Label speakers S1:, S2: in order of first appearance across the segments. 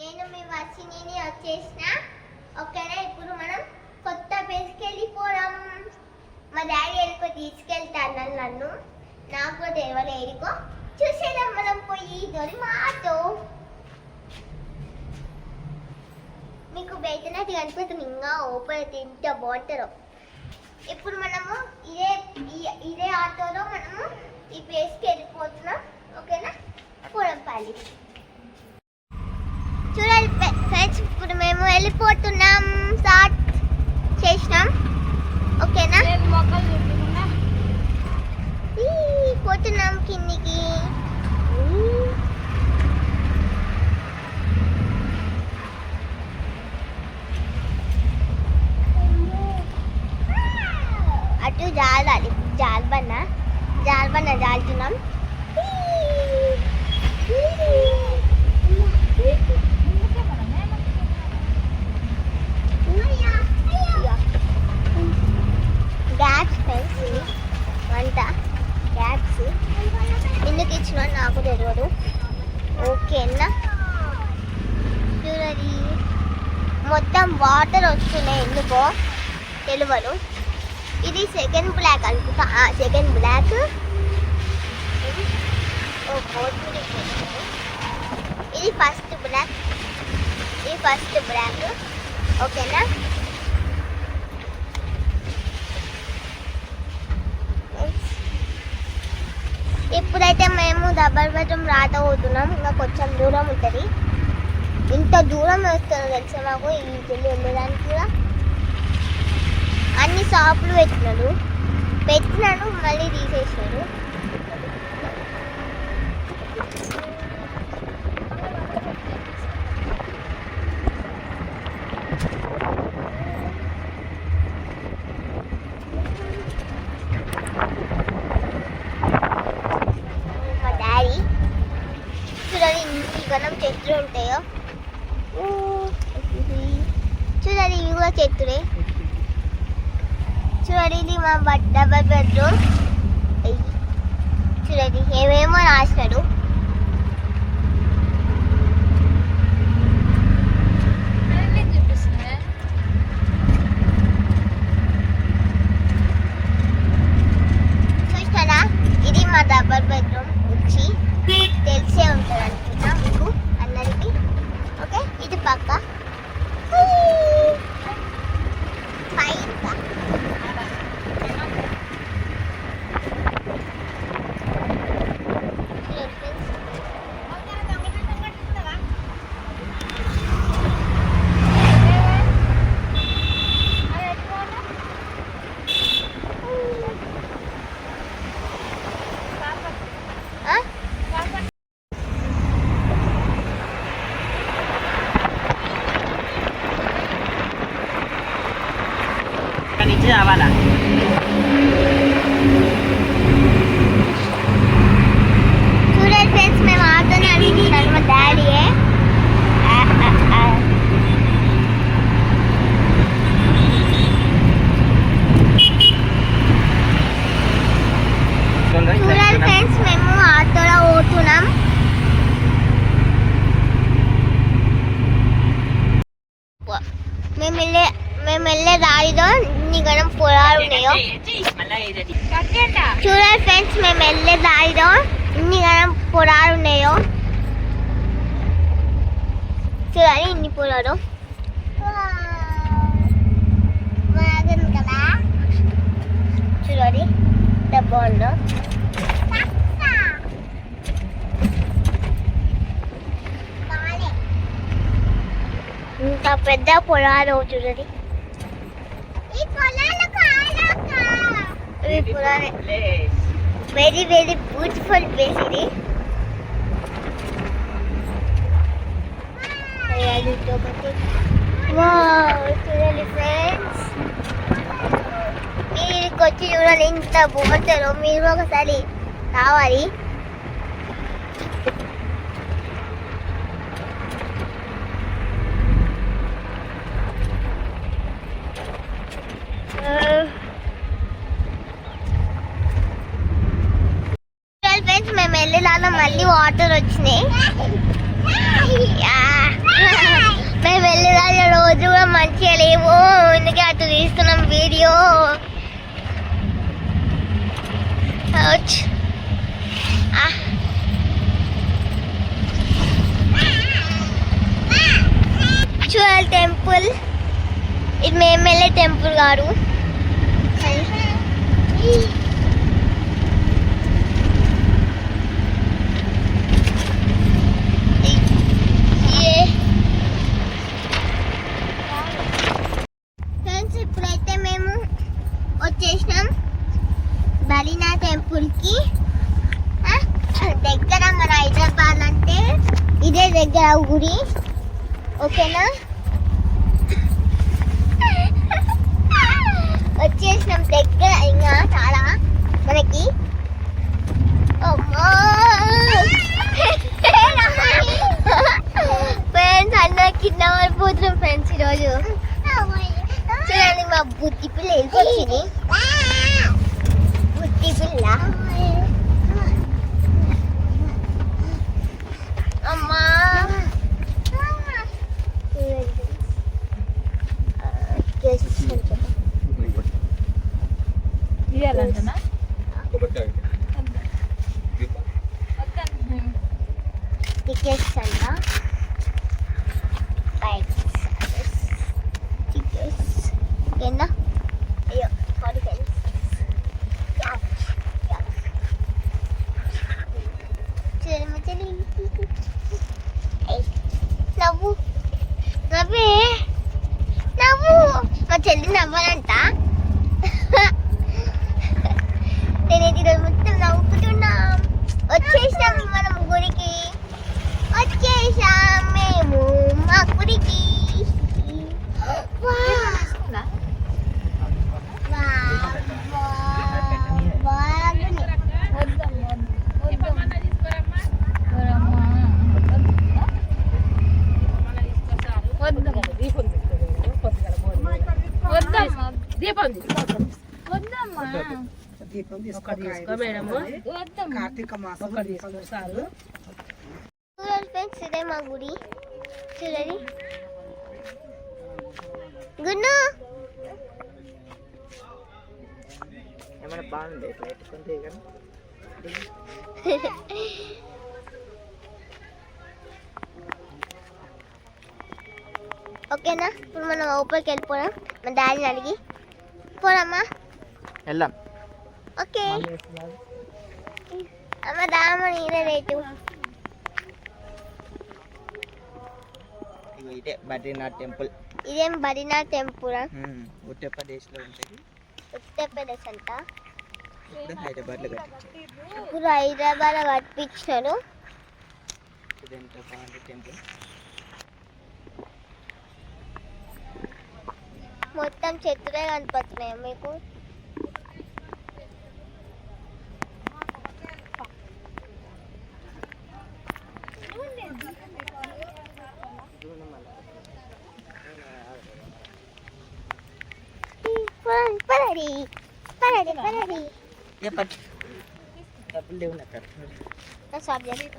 S1: నేను మీ వర్షిణిని వచ్చేసిన. ఓకేనా? ఇప్పుడు మనం కొత్త ప్లేస్కి వెళ్ళిపోదాం మా డాడీ ఎడుకో తీసుకెళ్తాను నన్ను. నాకు కూడా తెలియదు ఎడుకో మనం పోయి దొరి మాతో మీకు బయటనట్టు కనిపిస్తుంది. ఇంకా ఓపెన్ అయితే ఇంత బాగుంటుందో. ఇప్పుడు మనము ఇదే ఇదే ఆటోలో మనము ఈ ప్లేస్కి వెళ్ళిపోతున్నాం ఓకేనా పూరంపల్లి ఫ్రె- ఫ్రెండ్స్ ఇప్పుడు మేము వెళ్ళిపోతున్నాం స్టార్ట్ చేసినాం ఓకేనా పోతున్నాం కిందికి. అటు జాలాలి జాల్బన్న జాల్బన్న జాలుతున్నాం గ్యాప్స్ ఫ్రెండ్స్ ఇవి వంట గ్యాప్స్ ఎందుకు ఇచ్చిన నాకు తెలియదు ఓకేనా చూడండి మొత్తం వాటర్ వస్తున్నాయి ఎందుకో తెలియదు ఇది సెకండ్ బ్లాక్ అనుకుంటా. సెకండ్ బ్లాక్ ఇది ఫస్ట్ బ్లాక్ ఇది ఫస్ట్ బ్లాక్ ఓకేనా? ఇప్పుడైతే మేము డబల్ బెడ్రూమ్ రాట పోతున్నాం ఇంకా కొంచెం దూరం ఉంటుంది. ఇంత దూరం వస్తుంది తెలుసా మాకు? ఈ పెళ్ళి వెళ్ళడానికి కూడా. అన్ని షాపులు పెట్టినాడు. పెట్టినాడు మళ్ళీ తీసేసినాడు మా డాడీ చూడండి ఇన్ని గణం చెట్లు ఉంటాయో ఊ, చూడండి ఇవి కూడా చెట్టులే చూడండి ఇది మా బట్ డబల్ బెడ్రూమ్ ఇది. చూడండి ఏమేమో రాసినాడు చూస్తారా ఇది మా డబల్ బెడ్రూమ్ వచ్చి తెలిసే ఉంటుంది అనుకుంటా మీకు అందరికి ఓకే ఇది పక్క పైన ఆ?
S2: ఇక్కడ నుంచి రావాలా
S1: చూడండి ఫ్రెండ్స్ మేము ఆటోని అడుగుతున్నాను మా డాడీయే ఆ, ఆ, ఆ. చూడండి ఫ్రెండ్స్ మేము ఆటోలో పోతున్నాం మేము వెళ్ళే మేము వెళ్ళే దారిలో ఇన్ని గణం పొలాలు ఉన్నాయో? చూడండి ఫ్రెండ్స్ మేము వెళ్ళే దారిలో ఇన్ని గణం పొలాలు ఉన్నాయో? చూడాలి ఇన్ని పొలాలు. చూడాలి ఎంత బాగుందో. ఇంత పెద్ద పొలాలు చూడండి ఈ పొలాలు ఇవి పొలాలే very వెరీ బ్యూటిఫుల్ ప్లేస్ ఇది వావ్ చూడండి ఫ్రెండ్స్ మీరు వచ్చి చూడాలి ఇంత బాగుంటారో మీరు ఒకసారి రావాలి. వచ్చినాయి. మేము వెళ్ళేదాని రోజు మంచిగా లేవు. ఎందుకే అటు తీస్తున్నాం వీడియో. చూడాలి టెంపుల్. ఇది మేము వెళ్ళే టెంపుల్ గారు బలీనా టెంపుల్కి దగ్గర మన హైదరాబాద్ అంటే ఇదే దగ్గర గుడి. ఓకేనా? వచ్చేసినాం దగ్గర ఇంకా చాలా మనకి. ఫ్రెండ్స్ అన్న కింద పడిపోతున్నాం ఫ్రెండ్స్ ఈరోజు. చూడండి మా బుద్ధి పిల్ల వెళ్ళిపోయింది బుద్ధి పిల్ల అమ్మా
S2: ఇవ్వాలంటనా
S1: టికెట్స్ అంట టికెట్స్ ఓకేనా అయ్యో సారీ ఫ్రెండ్స్ చూడండి మా చెల్లి ఏయ్, నవ్వు నవ్వే నవ్వు మా చెల్లి నవ్వాలంట నేనైతే ఈరోజు మొత్తం నవ్వుకుంటున్నాం వచ్చేసాం మనం గుడికి వచ్చేసాం మేము మా గుడికి వావ్. వావ్, వావ్, బాగుంది.
S2: దీపం
S3: దీపం
S2: ఒకటి తీసుకో మేడము.
S3: కార్తీక మాసం
S2: ఒకటి తీసుకో చాలు.
S1: చూడండి ఫ్రెండ్స్ ఇదే మా గుడి. చూడండి. గున్ను!
S2: ఏమైనా బాగుంది? పెట్టుకుంటే కానీ
S1: ఓకేనా? ఇప్పుడు మనం లోపలికి వెళ్ళిపోదాం. మా డాడీని అడిగి. పోదామా
S2: వెళ్దాం.
S1: ఓకే. అమ్మ దామని ఇదే రేటు.
S2: ఇగో ఇదే బద్రీనాథ్ టెంపుల్.
S1: ఇదేం బద్రీనాథ్ టెంపుల్?
S2: ఉంటుంది.
S1: ఉత్తరప్రదేశ్ అంట
S2: ఇప్పుడు హైదరాబాద్లో కట్టించారు.
S1: ఇప్పుడు హైదరాబాద్ కట్టించారు.
S2: బాగుంది టెంపుల్.
S1: మొత్తం చెట్టులే కనిపిస్తున్నాయి మీకు? పరడి పరడి పరడి
S2: ఏ పట్టు డబ్బులు లేవు నా కాడ.
S1: నా సబ్జెక్ట్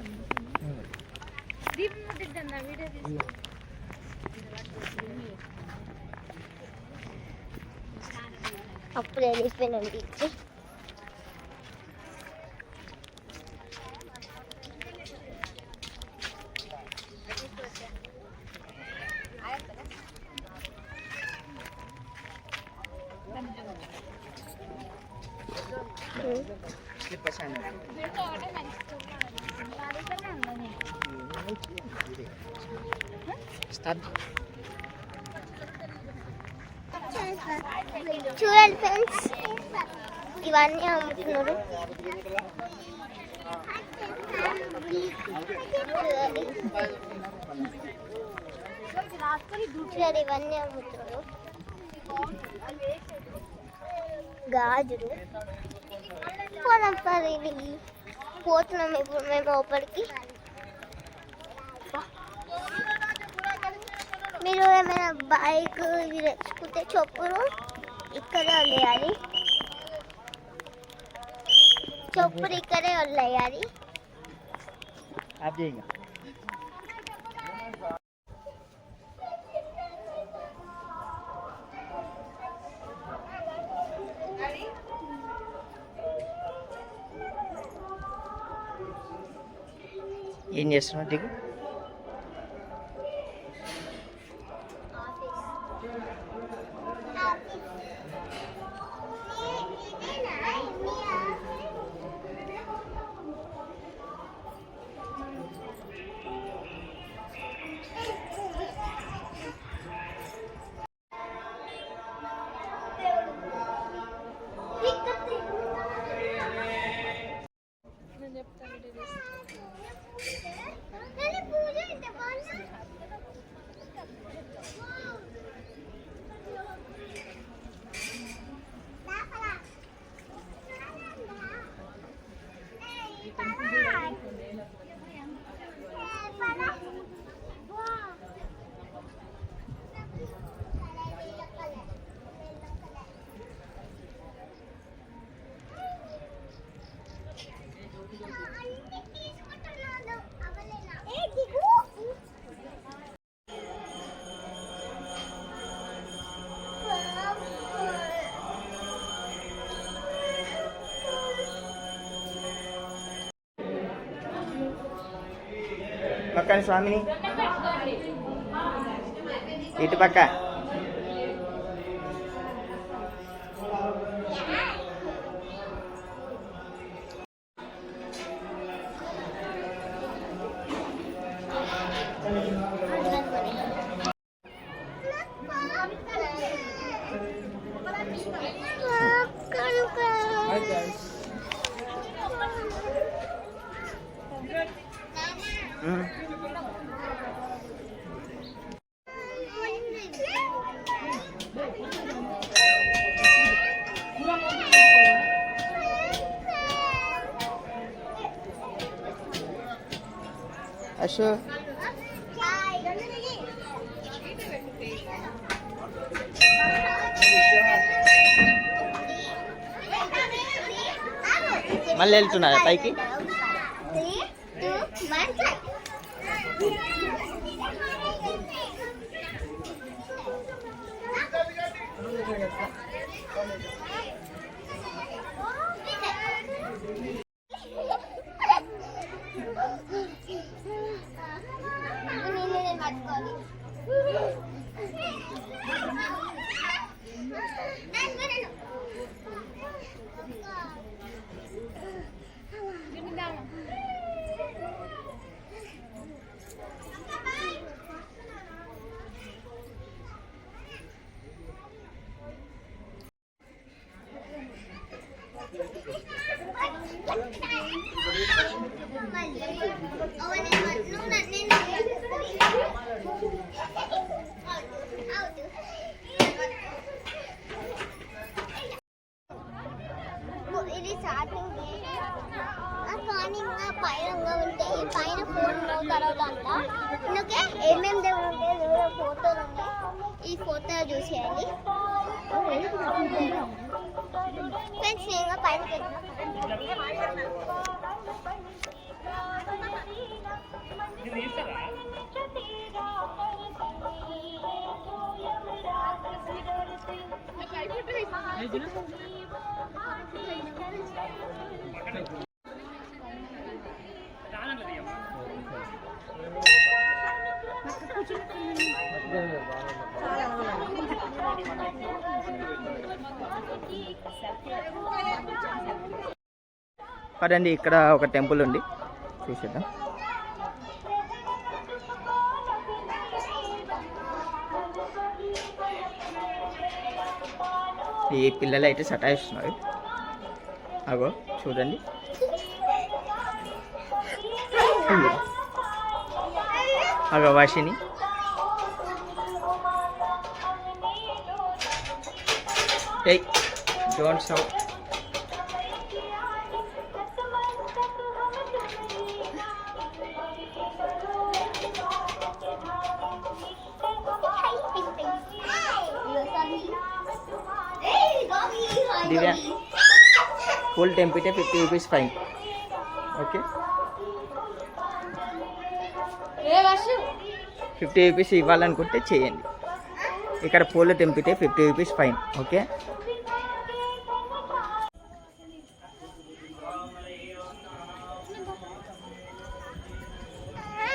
S1: అప్పుడు వెళ్ళిపోయినాడు ఇచ్చి చూడండి ఫ్రెండ్స్. ఇవన్నీ అమ్ముతున్నారు. చూడండి ఇవన్నీ అమ్ముతున్నారు. గాజులు. పొలం సార్ పోతున్నాం ఇప్పుడు మేము లోపలికి. మీరు ఏమైనా బైక్ ఇవి తెచ్చుకుంటే చొప్పులు ఇక్కడే వదిలేయాలి చొప్పులు ఇక్కడే వదిలేయాలి
S2: ఏం చేస్తున్నావు? దిగు. పక్కన స్వామిని. ఇటు పక్క. అశో మళ్ళీ వెళ్తున్నారా పైకి?
S1: ఇది
S2: పదండి ఇక్కడ ఒక టెంపుల్ ఉంది. చూసేద్దాం. ఈ పిల్లలు అయితే సటాయిస్తున్నారు అగో చూడండి. అగో వాషిని. ఏయ్ don't sound Divya. Full టెంపితే fifty rupees fine okay fifty rupees ఇవ్వాలనుకుంటే చేయండి. ఇక్కడ పూలు తెంపితే ఫిఫ్టీ రూపీస్ ఫైన్ ఓకే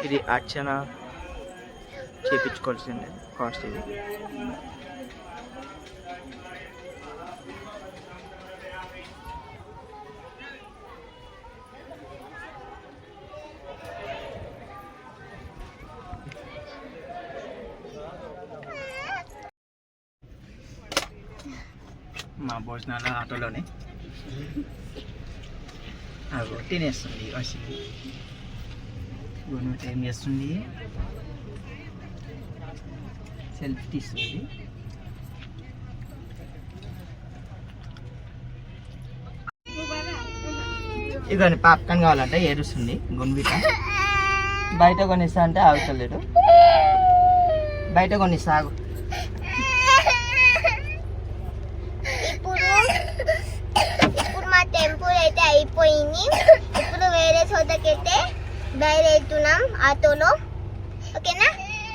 S2: ఇది అర్చన చేపించుకోవాల్సిందే కాస్ట్ ఇది. భోజనాలు ఆటోలోనే అవి తినేస్తుంది వచ్చింది గుణం ఏం చేస్తుంది సెల్ఫ్ తీస్తుంది ఇదిగోండి పాప్కార్న్ కావాలంటే ఏడుస్తుంది గుండ్విట బయట కొనిస్తా అంటే ఆగుతలేడు బయట కొన్ని సాగు
S1: ఇప్పుడు ఇప్పుడు మా టెంపుల్ అయితే అయిపోయింది ఇప్పుడు వేరే చోటకైతే బయలుదేరుతున్నాం ఆటోలో. ఓకేనా?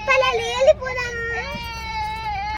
S1: పలాలి వెళ్ళిపోదాం.